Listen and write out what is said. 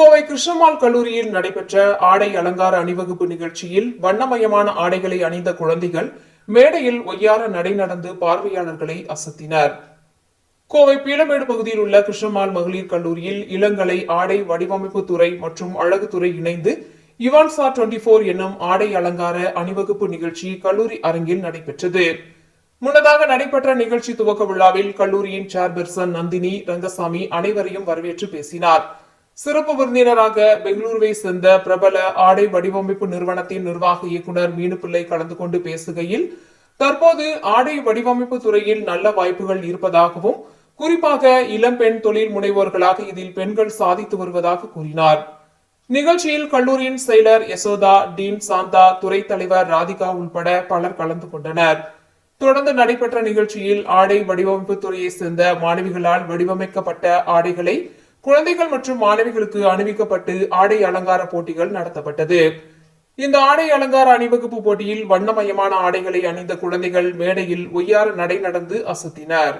கோவை கிருஷ்ணமால் கல்லூரியில் நடைபெற்ற ஆடை அலங்கார அணிவகுப்பு நிகழ்ச்சியில் வண்ணமயமான ஆடைகளை அணிந்த குழந்தைகள் மேடையில் ஒய்யார நடை நடந்து பார்வையாளர்களை அசத்தினர். கோவை பீளமேடு பகுதியில் உள்ள கிருஷ்ணமால் மகளிர் கல்லூரியில் இளங்கலை ஆடை வடிவமைப்பு துறை மற்றும் அழகுத்துறை இணைந்து இவான்சா டுவெண்டி போர் என்னும் ஆடை அலங்கார அணிவகுப்பு நிகழ்ச்சி கல்லூரி அரங்கில் நடைபெற்றது. முன்னதாக நடைபெற்ற நிகழ்ச்சி துவக்க விழாவில் கல்லூரியின் சேர்பர்சன் நந்தினி ரங்கசாமி அனைவரையும் வரவேற்று பேசினார். சிறப்பு விருந்தினராக பெங்களூருவை சேர்ந்த பிரபல ஆடை வடிவமைப்பு நிறுவனத்தின் நிர்வாக இயக்குனர் மீனுப்பிள்ளை கலந்து கொண்டு பேசுகையில் தற்போது ஆடை வடிவமைப்பு துறையில் நல்ல வாய்ப்புகள் இருப்பதாகவும் குறிப்பாக இளம்பெண் தொழில் முனைவோர்களாக இதில் பெண்கள் சாதித்து வருவதாக கூறினார். நிகழ்ச்சியில் கல்லூரியின் செயலர் யசோதா டீன் சாந்தா துறை தலைவர் ராதிகா உள்பட பலர் கலந்து கொண்டனர். தொடர்ந்து நடைபெற்ற நிகழ்ச்சியில் ஆடை வடிவமைப்பு துறையை சேர்ந்த மாணவிகளால் வடிவமைக்கப்பட்ட ஆடைகளை குழந்தைகள் மற்றும் மாணவிகளுக்கு அணிவிக்கப்பட்டு ஆடை அலங்கார போட்டிகள் நடத்தப்பட்டது. இந்த ஆடை அலங்கார அணிவகுப்பு போட்டியில் வண்ணமயமான ஆடைகளை அணிந்த குழந்தைகள் மேடையில் ஒய்யார நடை நடந்து அசத்தினர்.